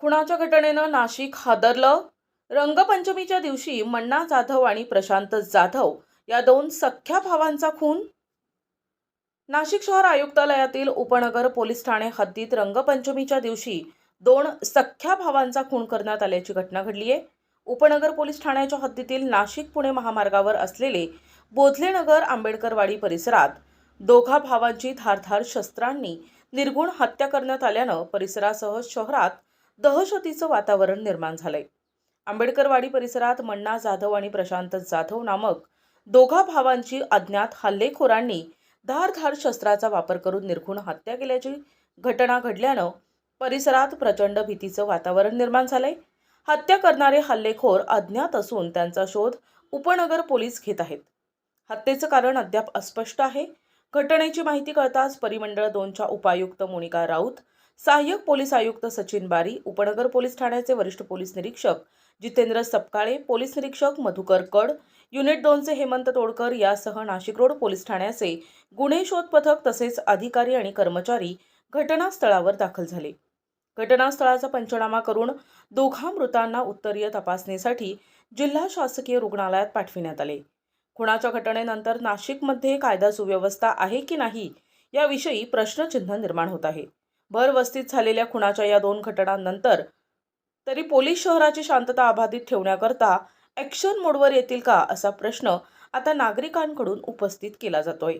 खुणाच्या घटनेनं नाशिक हादरलं. रंगपंचमीच्या दिवशी मन्ना जाधव आणि प्रशांत जाधव या दोन सख्ख्या भावांचा खून. नाशिक शहर आयुक्तालयातील उपनगर पोलीस ठाणे हद्दीत रंगपंचमीच्या दिवशी दोन सख्ख्या भावांचा खून करण्यात आल्याची घटना घडली आहे उपनगर पोलीस ठाण्याच्या हद्दीतील नाशिक पुणे महामार्गावर असलेले बोधलेनगर आंबेडकरवाडी परिसरात दोघा भावांची धारधार शस्त्रांनी निर्गुण हत्या करण्यात आल्यानं परिसरासह शहरात दहशतीचं वातावरण निर्माण झालंय. आंबेडकरवाडी परिसरात मन्ना जाधव आणि प्रशांत जाधव नामक दोघा भावांची अज्ञात हल्लेखोरांनी धारधार शस्त्राचा वापर करून निर्घुण हत्या केल्याची घटना घडल्यानं परिसरात प्रचंड भीतीचं वातावरण निर्माण झालंय. हत्या करणारे हल्लेखोर अज्ञात असून त्यांचा शोध उपनगर पोलीस घेत आहेत. हत्येचं कारण अद्याप अस्पष्ट आहे. घटनेची माहिती कळताच परिमंडळ दोनच्या उपायुक्त मोनिका राऊत सहाय्यक पोलीस आयुक्त सचिन बारी उपनगर पोलीस ठाण्याचे वरिष्ठ पोलीस निरीक्षक जितेंद्र सपकाळे पोलीस निरीक्षक मधुकर कड युनिट दोनचे हेमंत तोडकर यासह नाशिक रोड पोलीस ठाण्याचे गुन्हे शोध पथक तसेच अधिकारी आणि कर्मचारी घटनास्थळावर दाखल झाले. घटनास्थळाचा पंचनामा करून दोघा मृतांना उत्तरीय तपासणीसाठी जिल्हा शासकीय रुग्णालयात पाठविण्यात आले. खुणाच्या घटनेनंतर नाशिकमध्ये कायदा सुव्यवस्था आहे की नाही याविषयी प्रश्नचिन्ह निर्माण होत आहे. भरवस्तीत झालेल्या खुणाच्या या दोन घटनांनंतर तरी पोलीस शहराची शांतता अबाधित ठेवण्याकरता ॲक्शन मोडवर येतील का असा प्रश्न आता नागरिकांकडून उपस्थित केला जातोय.